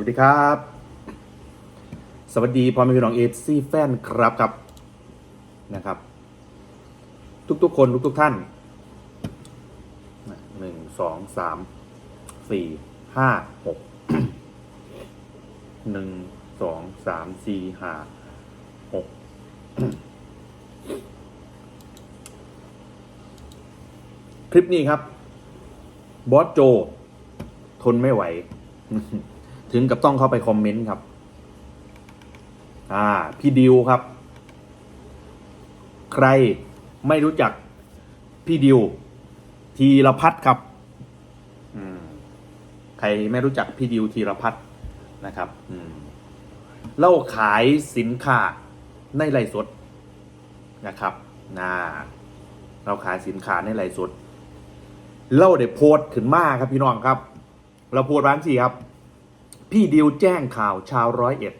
วัสดีครับ สวัสดีพ่อแม่พี่น้องเอฟซีแฟนครับครับนะครับ ทุกๆคนทุกๆท่านหนึ่งสองสามสี่ห้าหกหนึ่งสองสามสี่ห้าหกคลิปนี้ครับ บอสโจ ทนไม่ไหว ถึงกับต้องเข้าไปคอมเมนต์ครับ อ่า พี่ดิวครับ ใครไม่รู้จักพี่ดิวทีรพัฒน์ครับอืมใครไม่รู้จักพี่ดิวทีรพัฒน์นะครับอืมเล่าขายสินค้าในไลฟ์สดนะครับน่าเราขายสินค้าในไลฟ์สดเล่าได้โพสต์ขึ้นมาครับพี่น้องครับ เราโพสต์ร้านสี่ครับ พี่ดิวแจ้งข่าวชาวร้อยเอ็ด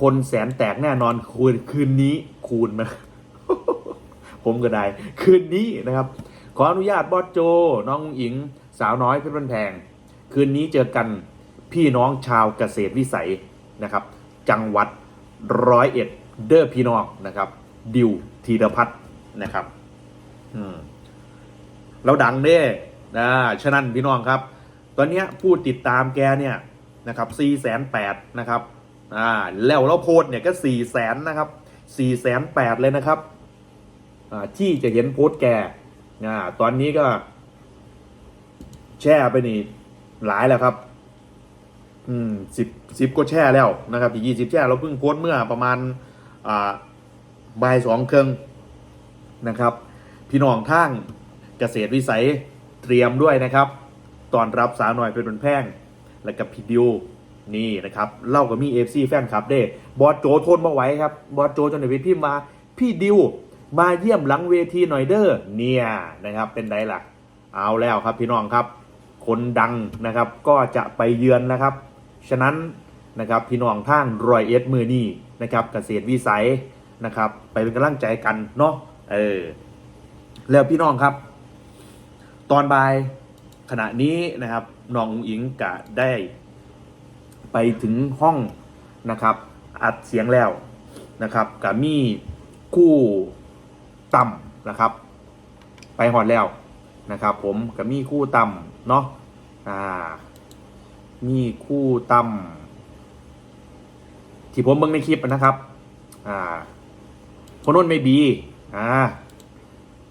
คนแสนแตกแน่นอนคืนคืนนี้คูณมาผมก็ได้ คืนนี้นะครับ ขออนุญาตบอสโจ น้องอิง สาวน้อยเพชรบันแพง คืนนี้เจอกันพี่น้องชาวเกษตรวิสัยนะครับ จังหวัดร้อยเอ็ดเด้อพี่น้องนะครับ ดิวธีรพัฒน์นะครับ อืมเราดังเด้นะฉะนั้นพี่น้องครับ ตอนนี้ผู้ติดตามแกเนี่ยนะครับสี่แสนแปดนะครับอ่าแล้วเราโพสเนี่ยก็สี่แสนนะครับสี่แสนแปดเลยนะครับอ่าที่จะเห็นโพสแกอ่าตอนนี้ก็แช่ไปนี่หลายแล้วครับ อืมสิบสิบก็แช่แล้วนะครับที่ยี่สิบแช่เราเพิ่งโพสเมื่อประมาณอ่าบ่ายสองครึ่งนะครับ พี่น้องทางเกษตรวิสัยเตรียมด้วยนะครับ ตอนรับสาวหน่อยเป็นบนแพงและกับพี่ดิวนี่นะครับเล่ากับมีเอฟซีแฟนคลับเด้บอสโจทนมาไหว้ครับบอสโจจนในเวทีมาพี่ดิวมาเยี่ยมหลังเวทีหน่อยเด้อเนี่ยนะครับเป็นไดล่ะ เอาแล้วครับพี่น้องครับ คนดังนะครับก็จะไปเยือนนะครับ ฉะนั้นนะครับพี่น้องทางรอยเอสมือนี่นะครับเกษตรวิสัยนะครับ ไปเป็นกำลังใจกันเนาะเออแล้วพี่น้องครับ ตอนบ่าย ขณะนี้นะครับน้องอุ๋งอิงกะได้ไปถึงห้องนะครับอัดเสียงแล้วนะครับกะมีคู่ต่ำนะครับ ไปหอดแล้วนะครับ ผมกะมีคู่ต่ำเนาะอ่ามีคู่ต่ำที่ผมเบิ่งในคลิปนะครับอ่าพนนไม่บีอ่า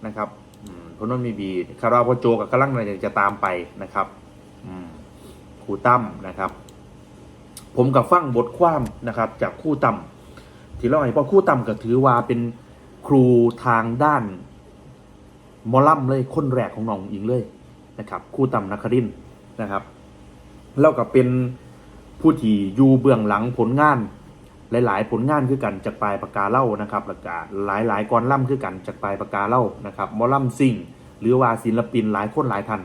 นะครับ อืมพนนมีบีคาราพอโจกับกำลังจะตามไปนะครับครูตั้มนะครับ ผมกับฟังบทความนะครับ จากคู่ตั้มที่เล่าให้พ่อคู่ตั้มก็ถือว่าเป็นครูทางด้านมอลัมเลยคนแรกของน้องอิงเลยนะครับ คู่ตั้มนครินนะครับแล้วก็เป็นผู้ที่อยู่เบื้องหลังผลงาน หลาย ๆ ผลงานคือกันจากปลายปากกาเล่านะครับแล้วก็หลายๆกรล่ำคือกันจากปลายปากกาเล่านะครับมอล่ำซิ่ง หรือว่าศิลปินหลายคนหลายท่าน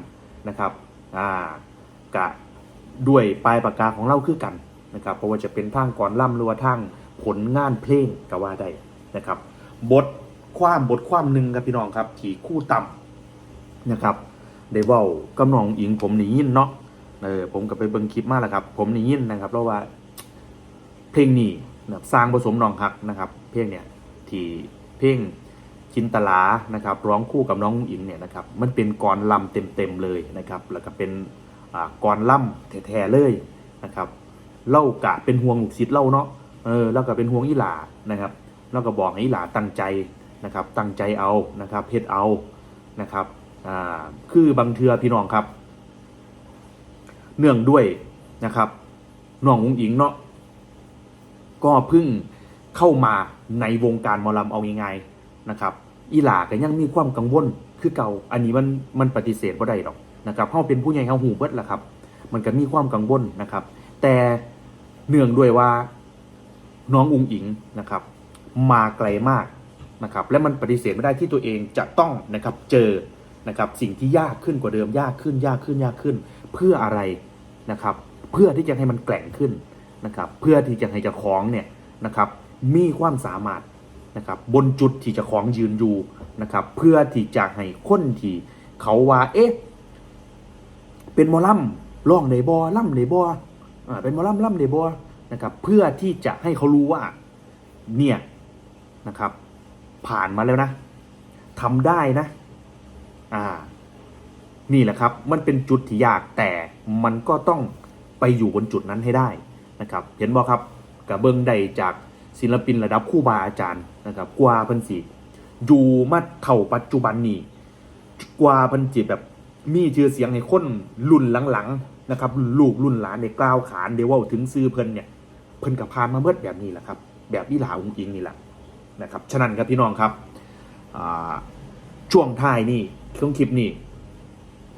นะครับอ่ากะด้วยปลายปากกาของเล่าคือกันนะครับเพราะว่าจะเป็นทางกรล่ำหรือว่าทางผลงานเพลงก็ว่าได้นะครับบทความบทความหนึ่งครับพี่น้องครับที่คู่ต่ำนะครับได้ว้ากำนองอิงผมนี่ยินเนาะเออผมก็ไปเบิ่งคลิปมาแล้วครับ ผมนี่ยินนะครับเพราะว่าเพลงนี้ นะสร้างผสมนองฮักนะครับ เพลงเนี่ยที่เพลงจินตลานะครับ ร้องคู่กับน้องอิงเนี่ยนะครับ มันเป็นกรลำเต็มๆเลยนะครับ แล้วก็เป็นกรล่ำแท้ๆเลยนะครับเล่ากะเป็นห่วงลูกศิษย์เล่าเนาะเออแล้วก็เป็นห่วงอีหลานะครับแล้วก็บอกให้อีหลาตั้งใจนะครับ ตั้งใจเอานะครับเฮ็ดเอานะครับอ่าคือบางเทือพี่น้องครับ เนื่องด้วยนะครับน้องอุงอิงเนาะ ก็เพิ่งเข้ามาในวงการมอลำเอาง่ายๆนะครับ อีหลาก็ยังมีความกังวลคือเก่า อันนี้มันมันปฏิเสธบ่ได้หรอกนะครับเฮาเป็นผู้ใหญ่เฮาหูเบิดแหละครับ มันก็มีความกังวลนะครับ แต่เนื่องด้วยว่าน้องอุงอิงนะครับ มาไกลมากนะครับ และมันปฏิเสธไม่ได้ที่ตัวเองจะต้องนะครับเจอนะครับสิ่งที่ยากขึ้นกว่าเดิมยากขึ้นยากขึ้นยากขึ้น เพื่ออะไรนะครับ เพื่อที่จะให้มันแกร่งขึ้น นะครับเพื่อที่จะให้เจ้าของเนี่ยนะครับมีความสามารถนะครับบนจุดที่เจ้าของยืนอยู่นะครับเพื่อที่จะให้คนที่เขาว่าเอ๊ะเป็นมอล่ำร้องในบอล่ำในบออ่าเป็นมอลำล่ำเดบอนะครับเพื่อที่จะให้เขารู้ว่าเนี่ยนะครับผ่านมาแล้วนะทำได้นะอ่านี่แหละครับ มันเป็นจุดที่ยากแต่มันก็ต้องไปอยู่บนจุดนั้นให้ได้ นะครับเห็นบ่ครับกับเบิ้งใดจากศิลปินระดับคู่บาอาจารย์นะครับกว่าพิ่นสิอยู่มาเท่าปัจจุบันนี้กว่าพิ่นจิแบบมีชื่อเสียงให้คนรุ่นหลังๆนะครับลูกรุ่นหลานในกล่าวขานเดว่าถึงซื้อเพิ่นเนี่ยเพิ่นกับพานมาเบิดแบบนี้แหละครับ แบบอีหลาองค์อิงนี่แหละนะครับฉะนั้นครับพี่น้องครับช่วงท้ายนี่ช่วงคลิปนี้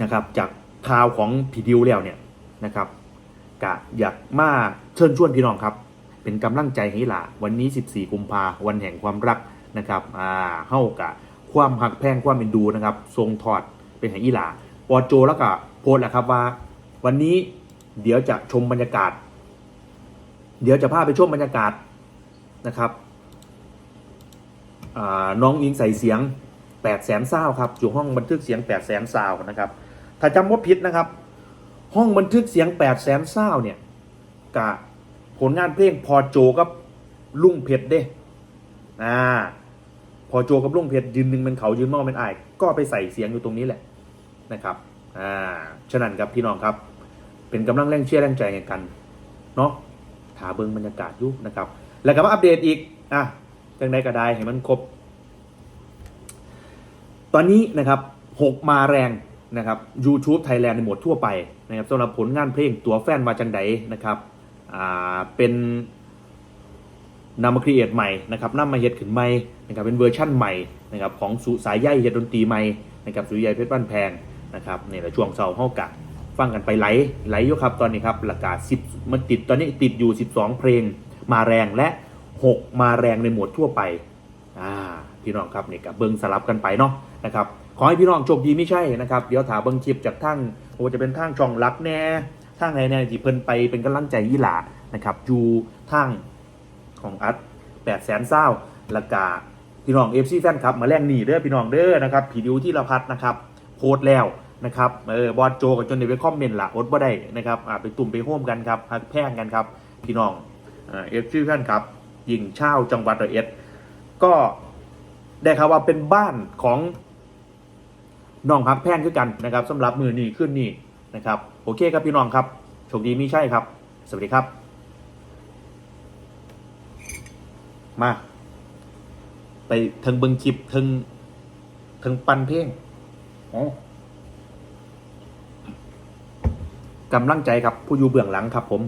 นะครับจากข่าวของผีดิวแล้วเนี่ยนะครับ กะอยากมาเชิญชวนพี่น้องครับ เป็นกำลังใจให้หลาวันนี้ 14 กุมภาวันแห่งความรักนะครับอ่าเฮากะความหักแพงความเป็นดูนะครับ ทรงถอดเป็นให้อีหลาปอโจแล้วก็โพสแหละครับว่า วันนี้เดี๋ยวจะชมบรรยากาศ เดี๋ยวจะพาไปชมบรรยากาศนะครับน้องอิงใส่เสียง8 0 0แสนซาวครับ อยู่ห้องบันทึกเสียง8 0 0แสนซาวนะครับ ถ้าจำว่าผิดนะครับ ห้องบันทึกเสียง8 0 0แสนซาเนี่ยกับผลงานเพลงพอโจกับลุงเพชรเด้อ่าพอโจกับลุงเพชรยืนหนึ่งเป็นเขายืนมองเป็นไอ้ก็ไปใส่เสียงอยู่ตรงนี้แหละนะครับอ่าฉะนั้นครับพี่น้องครับ เป็นกำลังแรงเชียร์แรงใจกันเนาะถาเบิงบรรยากาศอยู่นะครับ แล้วก็มาอัปเดตอีกอะจังใดก็ได้ให้มันครบ ตอนนี้นะครับ6มาแรง นะครับ YouTube Thailand ในโหมดทั่วไปนะครับสำหรับผลงานเพลงตัวแฟนมาจังใดนะครับอ่าเป็นนำมาครีเอทใหม่นะครับนำมาเฮ็ดขึ้นใหม่นะครับเป็นเวอร์ชั่นใหม่นะครับของสุสายใยเฮ็ดดนตรีใหม่นะครับสุริยยเพชรบ้านแพงนะครับนี่แหละช่วงเสาร์เฮากะฟังกันไปไหลไหลอยู่ครับตอนนี้ครับปราคา10มันติดตอนนี้ติดอยู่ 12 เพลงมาแรงและ 6 มาแรงในหมวดทั่วไปอ่าพี่น้องครับนี่กับเบิงสลับกันไปเนาะนะครับ ขอให้พี่น้องโชคดีไม่ใช่นะครับ เดี๋ยวถาเบิงคลิปจากทั้งโอจะเป็นทางช่องรักแน่ทางไหนแน่ที่เพิ่นไปเป็นกำลังใจยี่หลานะครับอยู่ทางของอัดแปดแสนเศร้าละกาพี่น้องเอฟซีแฟนครับมาแรงหนีเด้อพี่น้องเด้อนะครับผีดิวที่ละพัดนะครับโพสแล้วนะครับเออบอลโจกับจนเดไปคอมเมนต์ละอดบ่ได้นะครับอ่าไปตุ่มไปโฮมกันครับฮักแพ่งกันครับ พี่น้องเอฟซีแฟนครับยิงเช่าจังหวัดร้อยเอ็ดก็ได้ข่าวว่าเป็นบ้านของ น้องฮักแพงคือกันนะครับสำหรับมือนี้ขึ้นนี่นะครับโอเคครับพี่น้องครับโชคดีมีใช่ครับ สวัสดีครับ มา ไปทิงเบิงคลิปทิงทิงปันเพลงอ๋อกำลังใจครับผู้อยู่เบื้องหลังครับผม